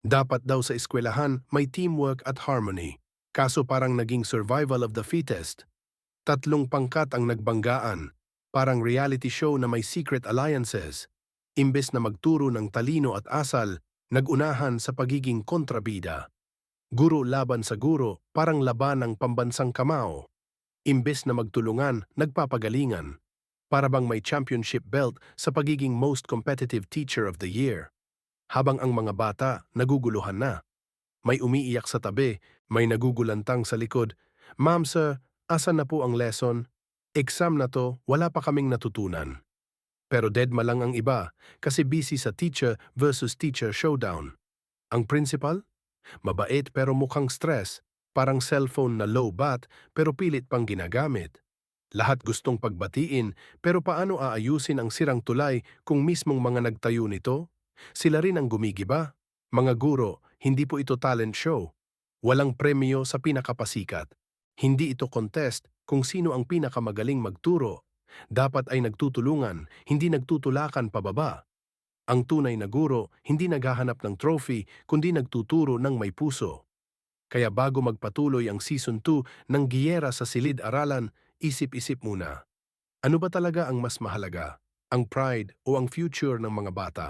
Dapat daw sa eskwelahan may teamwork at harmony. Kaso parang naging survival of the fittest. Tatlong pangkat ang nagbanggaan. Parang reality show na may secret alliances. Imbes na magturo ng talino at asal, nagunahan sa pagiging kontrabida. Guro laban sa guro, parang laban ng pambansang kamao. Imbes na magtulungan, nagpapagalingan. Para bang may championship belt sa pagiging most competitive teacher of the year. Habang ang mga bata naguguluhan na. May umiiyak sa tabi, may nagugulantang sa likod. Ma'am sir, asan na po ang lesson? Exam na to, wala pa kaming natutunan. Pero deadma lang ang iba kasi busy sa teacher versus teacher showdown. Ang principal? Mabait pero mukhang stress, parang cellphone na low bat pero pilit pang ginagamit. Lahat gustong pagbatiin pero paano aayusin ang sirang tulay kung mismong mga nagtayo nito? Sila rin ang gumigiba. Mga guro, hindi po ito talent show. Walang premyo sa pinakapasikat. Hindi ito contest kung sino ang pinakamagaling magturo. Dapat ay nagtutulungan, hindi nagtutulakan pababa. Ang tunay na guro hindi naghahanap ng trophy kundi nagtuturo ng may puso. Kaya bago magpatuloy ang Season 2 ng Giyera sa Silid-Aralan, isip-isip muna. Ano ba talaga ang mas mahalaga? Ang pride o ang future ng mga bata?